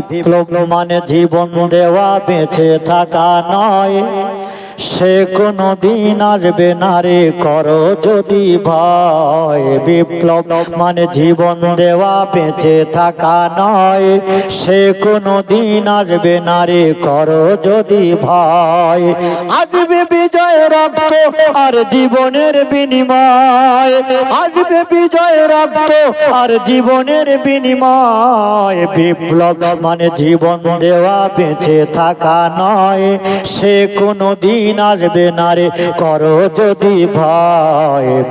বিপ্লব মানে জীবন দেওয়া বেঁচে থাকা নয়। সে কোনো দিন আসবে না রে, করো যদি ভয়। বিপ্লব মানে জীবন দেওয়া, বেঁচে থাকা নয়। সে কোনো দিন আসবে না রে, করো যদি ভয়। আসবে বিজয় রক্ত আর জীবনের বিনিময়। আসবে বিজয় রক্ত আর জীবনের বিনিময়। বিপ্লব মানে জীবন দেওয়া, বেঁচে থাকা নয়। সে কোনো দিন আসবে না যদি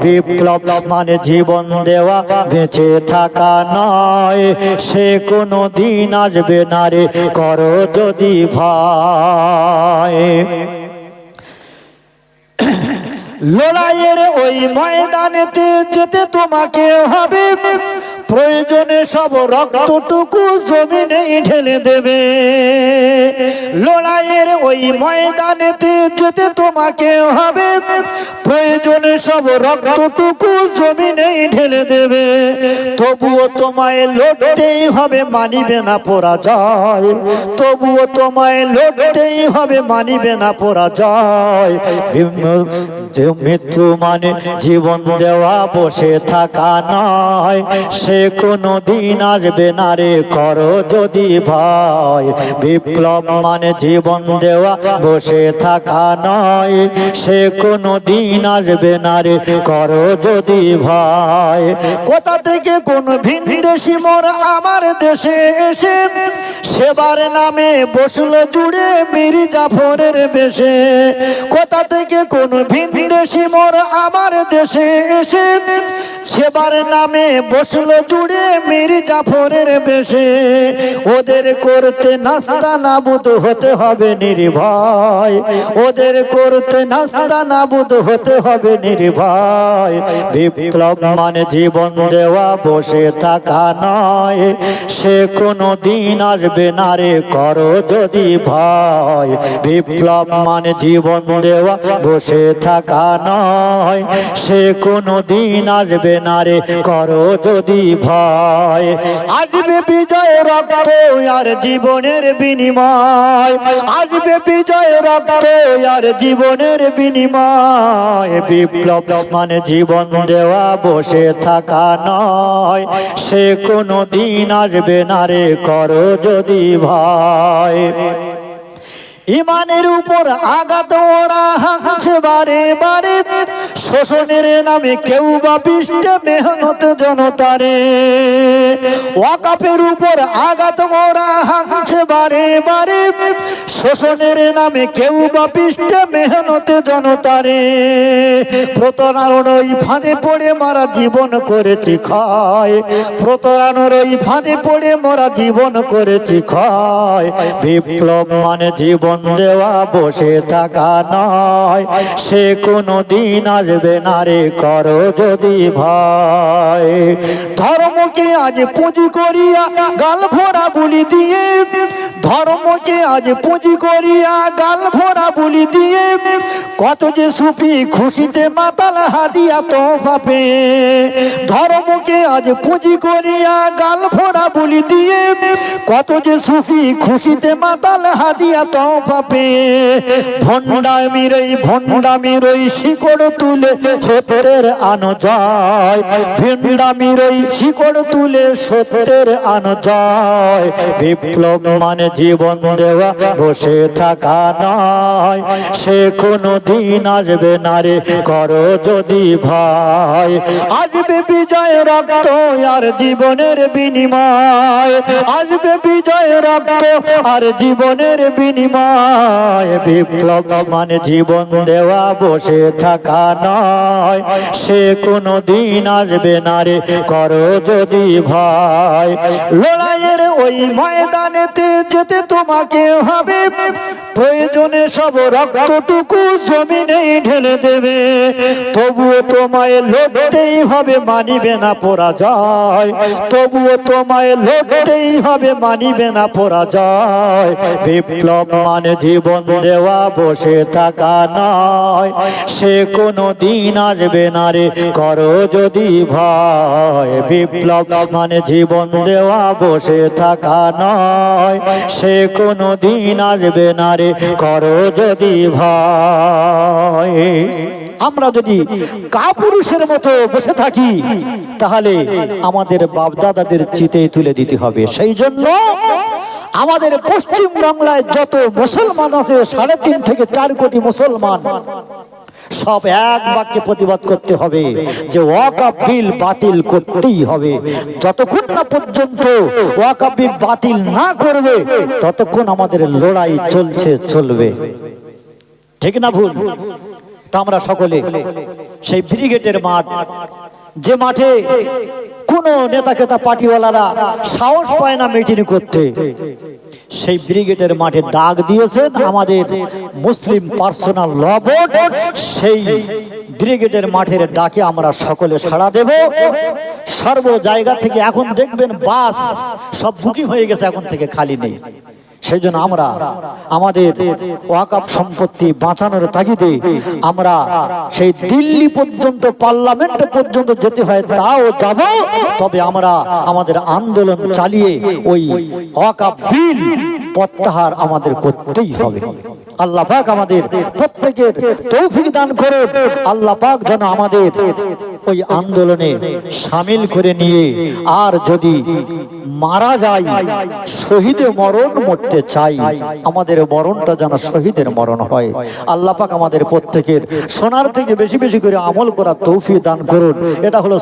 বিপ্লব মানে জীবন দেওয়া, বেঁচে থাকা নয়। সে কোনো দিন আসবে না রে করো যদি ভয়। লড়াইয়ের ওই ময়দানেতে যেতে তোমাকে হবে। প্রয়োজনে সব রক্তটুকু জমিনে ঢেলে দেবে। লড়াইয়ের ওই ময়দানেতে যেতে তোমাকে হবে। প্রয়োজনে সব রক্তটুকু জমিনে ঢেলে দেবে। তবুও তোমায় লড়তেই হবে, মানিবে না পরাজয়। তবুও তোমায় লড়তেই হবে, মানিবে না পরাজয়। মৃত্যু মানে জীবন দেওয়া, বসে থাকা নয়। সে কোনো দিন আসবে না রে করো যদি ভয় বিপ্লব মানে জীবন দেওয়া, বসে থাকা নয়। সে কোনো দিন আসবে না রে করো যদি ভয় কোথা থেকে কোন ভিনদেশি মোর আমার দেশে এসে? সেবার নামে বসল জুড়ে মিরি জাফরের বেশে। কোথা থেকে কোন ভিনদেশি মোর আমার দেশে এসে? সেবার নামে বসল জুড়ে মির জাফরের বেশে। ওদের করতে নাস্তা নাবুদ হতে হবে নির্ভয়। ওদের করতে নাস্তা নাবুদ হতে হবে নির্ভয়। বিপ্লব মানে জীবন দেওয়া, বসে থাকা নয়। সে কোনো দিন আসবে না রে, করো যদি ভয়। বিপ্লব মানে জীবন দেওয়া, বসে থাকা নয়। সে কোনো দিন আসবে না রে, করো যদি ভয়। আসবে বিজয় রক্ত আর জীবনের বিনিময়। আসবে বিজয় রক্ত আর জীবনের বিনিময়। বিপ্লব মানে জীবন দেওয়া, বসে থাকা নয়। সে কোনো দিন আসবে না রে, করো যদি ভয়। ইমানের উপর আঘাত ওরা হাঁকছে বারে বারে। শোষণের নামে কেউ বা পৃষ্ঠে মেহনত জনতারে। ওয়াকাপের উপর আঘাত ওরা হাঁকছে বারে বারে। শোষণের নামে কেউ বা পৃষ্ঠে মেহনত জনতারে। প্রতারণার ওই ফাঁদে পড়ে মারা জীবন করেছি ক্ষয়। প্রতারণার ওই ফাঁদে পড়ে মারা জীবন করেছি ক্ষয়। বিপ্লব মানে জীবন দেওয়া বসে থাকা নয়। সে কোনো দিন আসবে না রে, করো যদি ভয়। ধর্মকে আজ পুঁজি করিয়া গাল ভরা বলি দিয়ে, ধর্মকে আজ পুঁজি করিয়া গাল ভরা বলি দিয়ে, কত যে সুফি খুশিতে মাতাল হাদিয়া তো পাপে ধর্মকে আজ পুঁজি করিয়া গাল ভরা বলি দিয়ে, কত যে সুফি খুশিতে মাতাল হাদিয়া তো পাপে। ভণ্ডামির এই ভণ্ডামির ওই শিকড় তুলে সত্যের আনো যায় ভিন্ডামির ওই শিকড় তুলে সত্যের আনো যায় বিপ্লব মানে জীবন দেওয়া, বসে থাকা নয়। সে কোনো দিন আসবে না রে, করো যদি ভাই আসবে বিজয় রক্ত আর জীবনের বিনিময়। আসবে বিজয় রক্ত আর জীবনের বিনিময়। বিপ্লব মানে জীবন দেওয়া, বসে থাকা নয়। সে কোনো দিন আসবে না রে, করো যদি ভাই লড়াইয়ের ওই ময়দানেতে যেতে তোমাকে হবে। প্রয়োজনে সব রক্তটুকু জমিনেই ঢেলে দেবে। তবুও তোমায় লড়তেই হবে, মানিবে না পরাজয়। তবুও তোমায় লড়তেই হবে, মানিবে না পরাজয়। বিপ্লব মানে জীবন দেওয়া, বসে থাকা নয়। সে কোনো দিন আসবে না রে, করো যদি ভয়। বিপ্লব মানে জীবন দেওয়া, বসে থাকা নয়, সে কোনো দিন আসবে না রে, করো যদি ভয়। আমরা যদি কাপুরুষের মতো বসে থাকি, তাহলে আমাদের বাপদাদাদের চিতে তুলে দিতে হবে। সেই জন্য আমাদের পশ্চিম বাংলায় যত মুসলমান আছে, সাড়ে তিন থেকে চার কোটি মুসলমান সব এক বাক্যে প্রতিবাদ করতে হবে যে ওয়াকাপ বিল বাতিল করতেই হবে। যতক্ষণ না পর্যন্ত ওয়াকাপ বিল বাতিল না করবে, ততক্ষণ আমাদের লড়াই চলছে, চলবে। ঠিক না ভুল? তা আমরা সকলে সেই ব্রিগেডের মাঠ, যে মাঠে কোন নেতা কেতা পার্টিওয়ালারা সাহস পায় না মিটিং করতে। সেই ব্রিগেডের মাঠে ডাক দিয়েছেন আমাদের মুসলিম পার্সোনাল বোর্ড। সেই ব্রিগেডের মাঠের ডাকে আমরা সকলে সাড়া দেব। সর্ব জায়গা থেকে এখন দেখবেন বাস সব বুকিং হয়ে গেছে এখন থেকে খালি নেই। সেই জন্য আমরা আমাদের ওয়াকাপ সম্পত্তি বাঁচানোর তাগিদে আমরা সেই দিল্লি পর্যন্ত, পার্লামেন্ট পর্যন্ত যেতে হয় তাও যাব। তবে আমরা আমাদের আন্দোলন চালিয়ে ওই ওয়াকাপ বিল প্রত্যাহার আমাদের করতেই হবে। আল্লাহ পাক আমাদের প্রত্যেকের তৌফিক দান করুন। আল্লাহ পাক যেন আমাদের ওই আন্দোলনে সামিল করে নিয়ে আর যদি মারা যায় শহীদে মরণ মরতে চাই। আমাদের মরণটা যেন শহীদের মরণ হয়। আল্লাপাক আমাদের প্রত্যেকের সোনার থেকে বেশি বেশি করে আমল করা তৌফি দান করুন। এটা হলো